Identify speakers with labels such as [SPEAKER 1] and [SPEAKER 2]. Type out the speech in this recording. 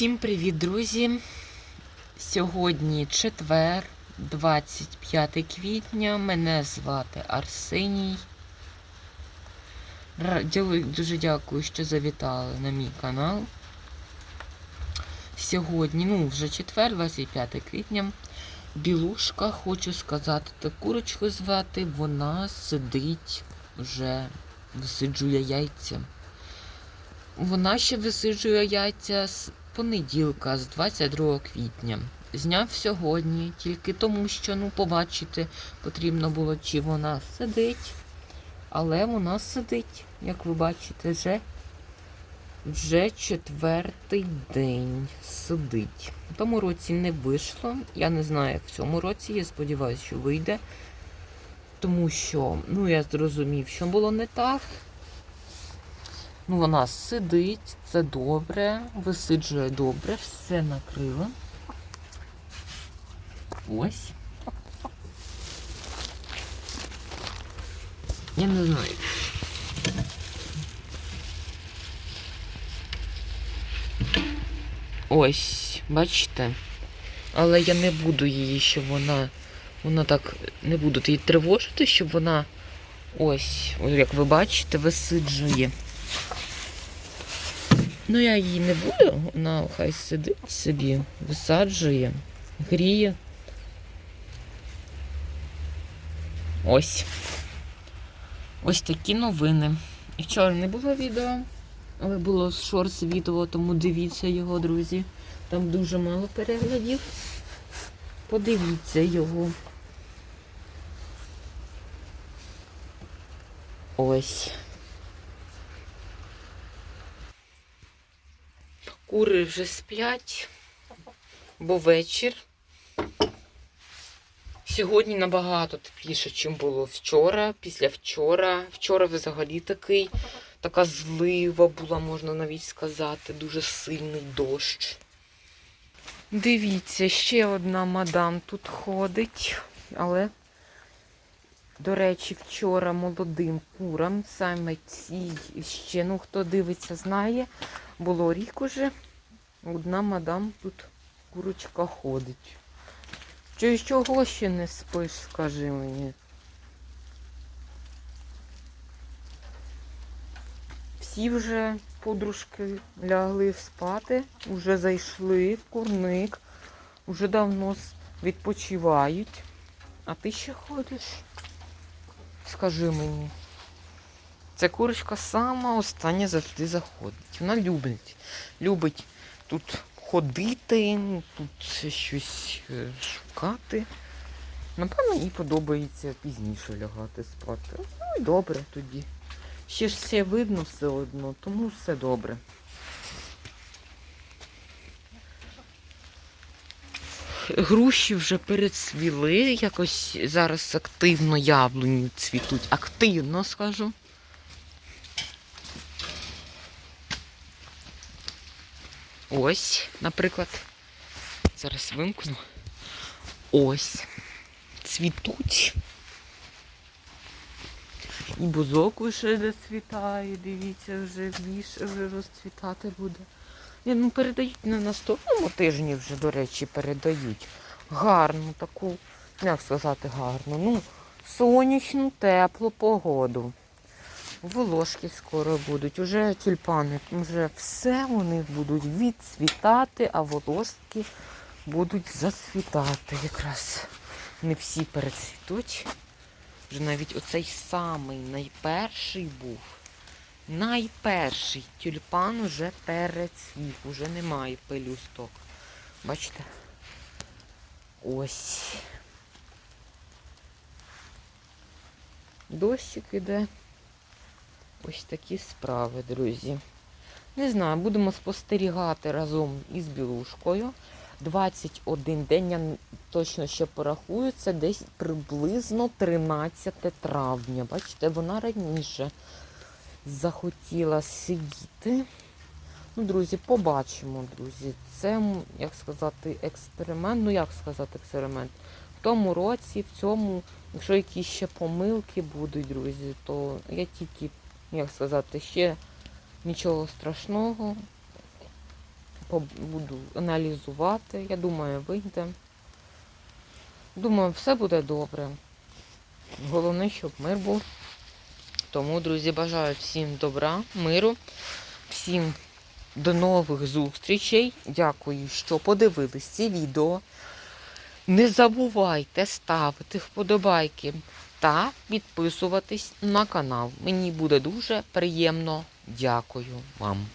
[SPEAKER 1] Всім привіт, друзі! Сьогодні четвер, 25 квітня. Мене звати Арсеній. Дуже дякую, що завітали на мій канал. Сьогодні, ну, вже четвер, 25 квітня. Білушка, хочу сказати, та курочку звати, вона сидить вже, висиджує яйця. Вона ще висиджує яйця з понеділка, з 22 квітня. Зняв сьогодні, тільки тому, що, ну, побачити потрібно було, чи вона сидить. Але вона сидить, як ви бачите, вже, вже четвертий день сидить. В тому році не вийшло. Я не знаю, як в цьому році. Я сподіваюся, що вийде. Тому що, ну, я зрозумів, що було не так. Ну, вона сидить, це добре, висиджує добре, все накрила. Ось. Я не знаю. Ось, бачите? Але я не буду її, щоб вона. Вона так не буду її тривожити, щоб вона ось, як ви бачите, висиджує. Ну, я її не буду, вона хай сидить собі, висаджує, гріє. Ось. Ось такі новини. І вчора не було відео, але було шорс відео, тому дивіться його, друзі. Там дуже мало переглядів. Подивіться його. Ось. Кури вже сплять, бо вечір. Сьогодні набагато тепліше, ніж було вчора, після вчора. Вчора взагалі такий, така злива була, можна навіть сказати, дуже сильний дощ. Дивіться, ще одна мадам тут ходить, але, до речі, вчора молодим курам, саме цій ще, ну хто дивиться, знає, було рік уже. Одна мадам тут курочка ходить. Чи чого ще не спиш, скажи мені? Всі вже подружки лягли спати, вже зайшли в курник, вже давно відпочивають. А ти ще ходиш? Скажи мені. Ця курочка сама остання завжди заходить. Вона любить. Любить тут ходити, тут щось е, шукати. Напевно, їй подобається пізніше лягати спати. Ну і добре тоді. Ще ж все видно все одно, тому все добре. Груші вже перецвіли, якось зараз активно яблуні цвітуть. Активно, скажу. Ось, наприклад. Зараз вимкну. Ось. Цвітуть. І бузок вже зацвітає, дивіться, вже більше вже розцвітати буде. Ну передають на наступному тижні вже, до речі, передають. Гарну таку, як сказати, гарну. Ну, сонячну, теплу погоду. Волошки скоро будуть, уже тюльпани, вже все вони будуть відцвітати, а волошки будуть зацвітати якраз. Не всі перецвітуть. Вже навіть оцей самий найперший був. Найперший тюльпан уже перецвів, уже немає пелюсток. Бачите? Ось. Дощик іде. Ось такі справи, друзі. Не знаю, будемо спостерігати разом із білушкою. 21 день, я точно ще порахую, це десь приблизно 13 травня. Бачите, вона раніше захотіла сидіти. Ну, друзі, побачимо, друзі. Це, як сказати, експеримент. Ну, як сказати, експеримент. В тому році, в цьому, якщо якісь ще помилки будуть, друзі, то я тільки, як сказати, ще нічого страшного. буду аналізувати. Я думаю, вийде. Думаю, все буде добре. Головне, щоб мир був. Тому, друзі, бажаю всім добра, миру, всім до нових зустрічей. Дякую, що подивились ці відео. Не забувайте ставити вподобайки та підписуватись на канал. Мені буде дуже приємно. Дякую вам.